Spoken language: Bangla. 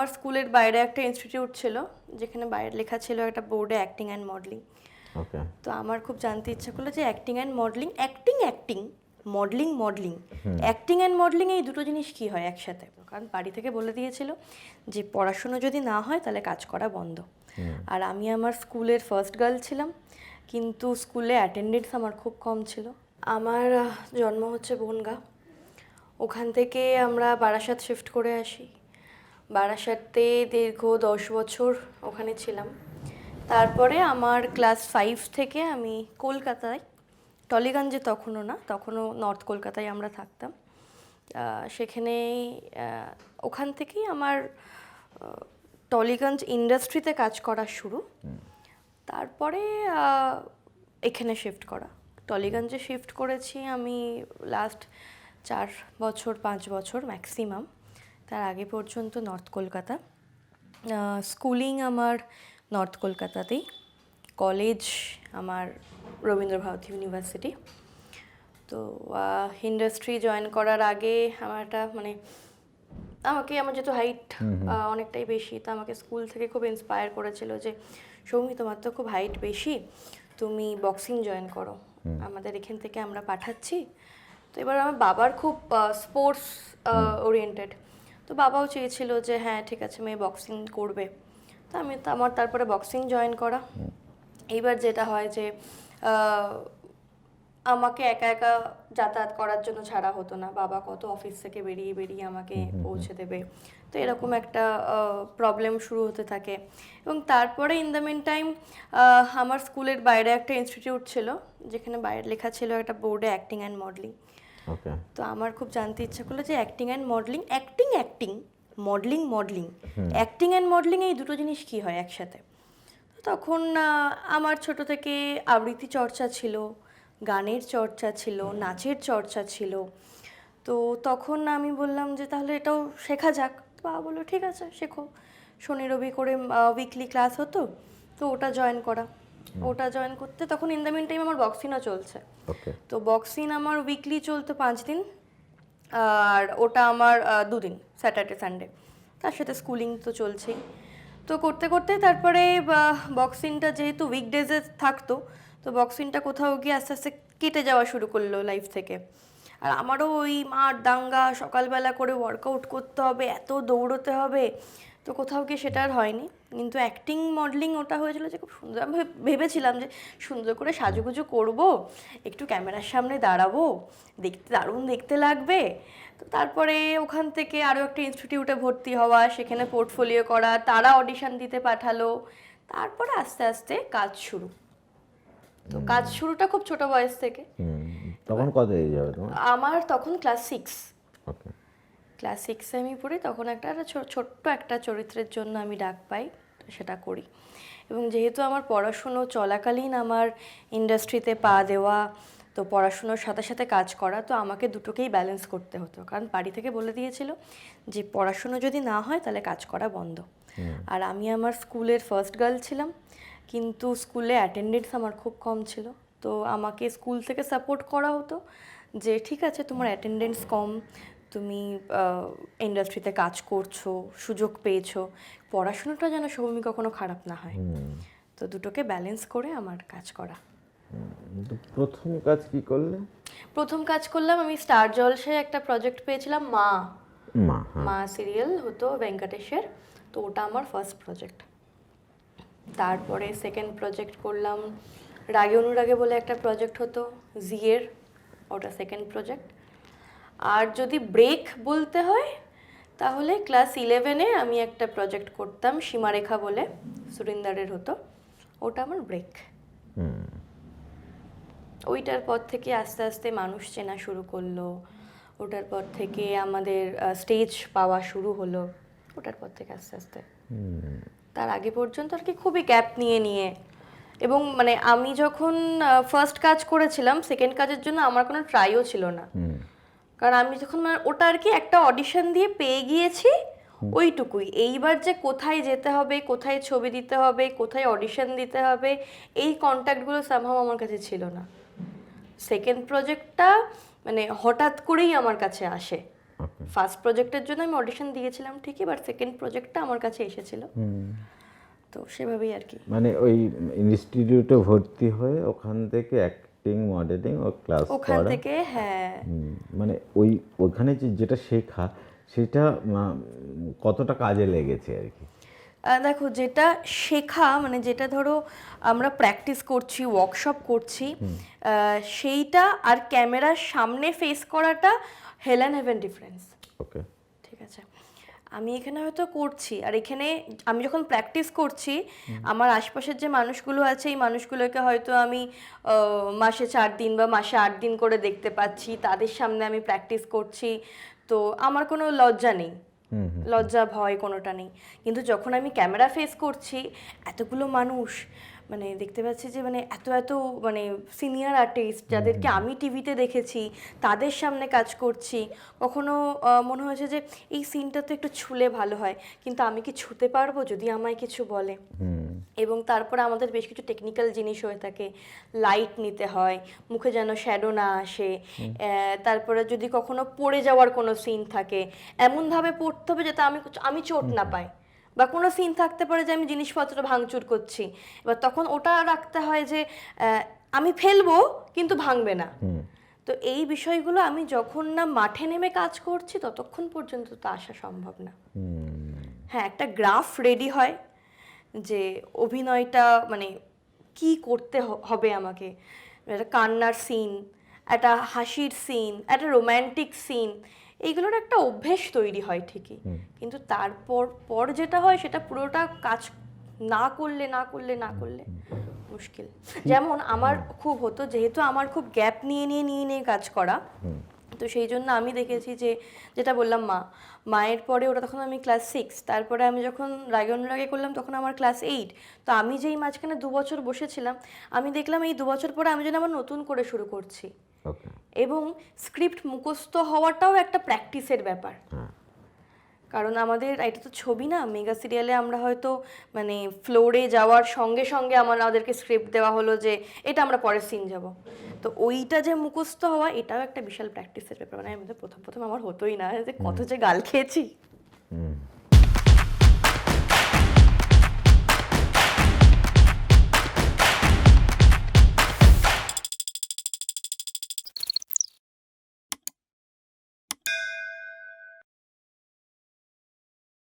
আমার স্কুলের বাইরে একটা ইনস্টিটিউট ছিল যেখানে বাইরে লেখা ছিল একটা বোর্ডে অ্যাক্টিং অ্যান্ড মডেলিং তো আমার খুব জানতে ইচ্ছা করল যে acting and modelling acting acting modelling modelling acting and modelling এই দুটো জিনিস কি হয় একসাথে? কারণ বাড়ি থেকে বলে দিয়েছিল যে পড়াশুনো যদি না হয় তাহলে কাজ করা বন্ধ। আর আমি আমার স্কুলের ফার্স্ট গার্ল ছিলাম কিন্তু স্কুলে অ্যাটেন্ডেন্স আমার খুব কম ছিল। আমার জন্ম হচ্ছে বনগা। ওখান থেকে আমরা বারাসাত শিফট করে আসি। বারাসাতে দীর্ঘ দশ বছর ওখানে ছিলাম। তারপরে আমার ক্লাস ফাইভ থেকে আমি কলকাতায় টলিগঞ্জে তখনও না তখনও নর্থ কলকাতায় আমরা থাকতাম। সেখানে ওখান থেকেই আমার টলিগঞ্জ ইন্ডাস্ট্রিতে কাজ করা শুরু। তারপরে এখানে শিফট করা। টলিগঞ্জে শিফট করেছি আমি লাস্ট চার বছর পাঁচ বছর ম্যাক্সিমাম তার আগে পর্যন্ত নর্থ কলকাতা। স্কুলিং আমার নর্থ কলকাতাতেই কলেজ আমার রবীন্দ্র ভারতী ইউনিভার্সিটি। তো ইন্ডাস্ট্রি জয়েন করার আগে আমার একটা মানে আমাকে আমার যেহেতু হাইট অনেকটাই বেশি তো আমাকে স্কুল থেকে খুব ইন্সপায়ার করেছিল যে সৌমি তোমার তো খুব হাইট বেশি তুমি বক্সিং জয়েন করো। আমাদের এখান থেকে আমরা পাঠাচ্ছি। তো এবার আমার বাবার খুব স্পোর্টস ওরিয়েন্টেড তো বাবাও চেয়েছিল যে হ্যাঁ ঠিক আছে মেয়ে বক্সিং করবে। তো আমি তো আমার তারপরে বক্সিং জয়েন করা। এইবার যেটা হয় যে আমাকে একা একা যাতায়াত করার জন্য ছাড়া হতো না। বাবা কত অফিস থেকে বেরিয়ে বেরিয়ে আমাকে পৌঁছে দেবে। তো এরকম একটা প্রবলেম শুরু হতে থাকে। এবং তারপরে ইন দ্য মেন টাইম আমার স্কুলের বাইরে একটা ইনস্টিটিউট ছিল যেখানে বাইরে লেখা ছিল একটা বোর্ডে অ্যাক্টিং অ্যান্ড মডেলিং তো আমার খুব জানতে ইচ্ছা করল যে acting and modelling acting acting modelling modelling acting and modelling এই দুটো জিনিস কি হয় একসাথে? তো তখন আমার ছোট থেকে আবৃত্তি চর্চা ছিল গানের চর্চা ছিল নাচের চর্চা ছিল। তো তখন আমি বললাম যে তাহলে এটাও শেখা যাক। তো বাবা বলল ঠিক আছে শেখো। শনি রবি করে উইকলি ক্লাস হতো তো ওটা জয়েন করা। ওটা জয়েন করতে। তখন ইন দ্য মিন টাইম আমার বক্সিংও চলছে। ওকে তো বক্সিং আমার উইকলি চলতো পাঁচ দিন আর ওটা আমার দুদিন স্যাটারডে সানডে তার সাথে স্কুলিং তো চলছেই। তো করতে করতে তারপরে বক্সিংটা যেহেতু উইকডেজে থাকতো তো বক্সিংটা কোথাও গিয়ে আস্তে আস্তে কেটে যাওয়া শুরু করল লাইফ থেকে। আর আমারও ওই মার দাঙ্গা সকালবেলা করে ওয়ার্কআউট করতে হবে এত দৌড়তে হবে তো কোথাও গিয়ে সেটা আর হয়নি। কিন্তু অ্যাক্টিং মডেলিং ওটা হয়েছিল যে খুব সুন্দর। আমি ভেবে- ভেবেছিলাম যে সুন্দর করে সাজুগুজু করব একটু ক্যামেরার সামনে দাঁড়াবো দেখতে দারুণ দেখতে লাগবে। তো তারপরে ওখান থেকে আরও একটা ইনস্টিটিউটে ভর্তি হওয়া সেখানে পোর্টফোলিও করা তারা অডিশন দিতে পাঠালো। তারপরে আস্তে আস্তে কাজ শুরু। তো কাজ শুরুটা খুব ছোট বয়স থেকে। তখন কত এজ হবে তোমার? আমার তখন ক্লাস সিক্স ক্লাস সিক্সে আমি পড়ি তখন একটা ছোট্ট একটা চরিত্রের জন্য আমি ডাক পাই সেটা করি। এবং যেহেতু আমার পড়াশুনো চলাকালীন আমার ইন্ডাস্ট্রিতে পা দেওয়া তো পড়াশুনোর সাথে সাথে কাজ করা তো আমাকে দুটোকেই ব্যালেন্স করতে হতো। কারণ বাড়ি থেকে বলে দিয়েছিল যে পড়াশুনো যদি না হয় তাহলে কাজ করা বন্ধ। আর আমি আমার স্কুলের ফার্স্ট গার্ল ছিলাম কিন্তু স্কুলে অ্যাটেন্ডেন্স আমার খুব কম ছিল। তো আমাকে স্কুল থেকে সাপোর্ট করা হতো যে ঠিক আছে তোমার অ্যাটেন্ডেন্স কম তুমি ইন্ডাস্ট্রিতে কাজ করছ সুযোগ পেয়েছ পড়াশোনাটা যেন সৌমি কখনো খারাপ না হয়। তো দুটোকে ব্যালেন্স করে আমার কাজ করা। প্রথম কাজ কি করলে? প্রথম কাজ করলাম আমি স্টার জলসে একটা প্রজেক্ট পেয়েছিলাম মা। মা হ্যাঁ। মা সিরিয়াল হতো ভেঙ্কটেশের তো ওটা আমার ফার্স্ট প্রজেক্ট তারপরে সেকেন্ড প্রজেক্ট করলাম রাগে অনুরাগে বলে একটা প্রজেক্ট হতো জিয়ের ওটা সেকেন্ড প্রজেক্ট আর যদি ব্রেক বলতে হয় তাহলে ক্লাস ইলেভেনে আমি একটা প্রজেক্ট করতাম সীমারেখা বলে সুরিন্দারের হতো। ওটা আমার ব্রেক হুম। ওইটার পর থেকে আস্তে আস্তে মানুষ চেনা শুরু করল। ওটার পর থেকে আমাদের স্টেজ পাওয়া শুরু হলো। ওটার পর থেকে আস্তে আস্তে। হুম। তার আগে পর্যন্ত আর কি খুবই গ্যাপ নিয়ে নিয়ে। এবং মানে আমি যখন ফার্স্ট কাজ করেছিলাম সেকেন্ড কাজের জন্য আমার কোনো ট্রাইও ছিল না। কারণ আমি যখন মানে ওটা আর কি একটা অডিশন দিয়ে পেয়ে গিয়েছি ওইটুকুই। এইবার যে কোথায় যেতে হবে কোথায় ছবি দিতে হবে কোথায় অডিশন দিতে হবে এই কন্ট্যাক্টগুলো সামহাও আমার কাছে ছিল না। সেকেন্ড প্রজেক্টটা মানে হঠাৎ করেই আমার কাছে আসে। ফার্স্ট প্রজেক্টের জন্য আমি অডিশন দিয়েছিলাম ঠিকই বাট সেকেন্ড প্রজেক্টটা আমার কাছে এসেছিল। তো সেভাবেই আর কি। মানে ওই ইনস্টিটিউটে ভর্তি হয়ে ওখান থেকে অ্যাক্টিং মডেলিং ও ক্লাস ওখান থেকে হ্যাঁ। মানে ওই ওখানে যে যেটা শেখা সেটা কতটা কাজে লেগেছে আর কি? দেখো যেটা শেখা মানে যেটা ধরো আমরা প্র্যাকটিস করছি ওয়ার্কশপ করছি সেইটা আর ক্যামেরার সামনে ফেস করাটা hell and heaven difference okay ঠিক আছে? আমি এখানে হয়তো করছি। আর এখানে আমি যখন প্র্যাকটিস করছি আমার আশপাশের যে মানুষগুলো আছে এই মানুষগুলোকে হয়তো আমি মাসে চার দিন বা মাসে আট দিন করে দেখতে পাচ্ছি তাদের সামনে আমি প্র্যাকটিস করছি। তো আমার কোনো লজ্জা নেই। লজ্জা ভয় কোনোটা নেই। কিন্তু যখন আমি ক্যামেরা ফেস করছি এতগুলো মানুষ মানে দেখতে পাচ্ছি যে মানে এত এত মানে সিনিয়র আর্টিস্ট যাদেরকে আমি টিভিতে দেখেছি তাদের সামনে কাজ করছি। কখনো মনে হয়েছে যে এই সিনটা তো একটু ছুলে ভালো হয় কিন্তু আমি কি ছুতে পারব যদি আমায় কিছু বলে? এবং তারপরে আমাদের বেশ কিছু টেকনিক্যাল জিনিস হয়ে থাকে লাইট নিতে হয় মুখে যেন শ্যাডো না আসে তারপরে যদি কখনো পড়ে যাওয়ার কোনো সিন থাকে এমনভাবে পড়তে হবে যাতে আমি আমি চোট না পাই। বা কোনো সিন থাকতে পারে যে আমি জিনিসপত্র ভাঙচুর করছি। এবার তখন ওটা রাখতে হয় যে আমি ফেলব কিন্তু ভাঙবে না। তো এই বিষয়গুলো আমি যখন না মাঠে নেমে কাজ করছি ততক্ষণ পর্যন্ত তো আসা সম্ভব না। হ্যাঁ একটা গ্রাফ রেডি হয় যে অভিনয়টা মানে কি করতে হবে আমাকে। একটা কান্নার সিন একটা হাসির সিন একটা রোম্যান্টিক সিন এইগুলোর একটা অভ্যেস তৈরি হয় ঠিকই। কিন্তু তারপর পর যেটা হয় সেটা পুরোটা কাজ না করলে না করলে না করলে মুশকিল। যেমন আমার খুব হতো যেহেতু আমার খুব গ্যাপ নিয়ে নিয়ে নিয়ে নিয়ে কাজ করা তো সেই জন্য আমি দেখেছি যে যেটা বললাম মা মায়ের পরে ওটা তখন আমি ক্লাস সিক্স তারপরে আমি যখন রাগে অনুরাগে করলাম তখন আমার ক্লাস এইট তো আমি যেই মাঝখানে দু বছর বসেছিলাম আমি দেখলাম এই দু বছর পরে আমি যেন আবার নতুন করে শুরু করছি। এবং স্ক্রিপ্ট মুখস্থ হওয়াটাও একটা প্র্যাকটিসের ব্যাপার। কারণ আমাদের এটা তো ছবি না মেগা সিরিয়ালে আমরা হয়তো মানে ফ্লোরে যাওয়ার সঙ্গে সঙ্গে আমার আমাদেরকে স্ক্রিপ্ট দেওয়া হলো যে এটা আমরা পরের সিন যাব। তো ওইটা যে মুখস্থ হওয়া এটাও একটা বিশাল প্র্যাকটিসের ব্যাপার। মানে আমি তো প্রথম প্রথম আমার হতোই না যে কত যে গাল খেয়েছি।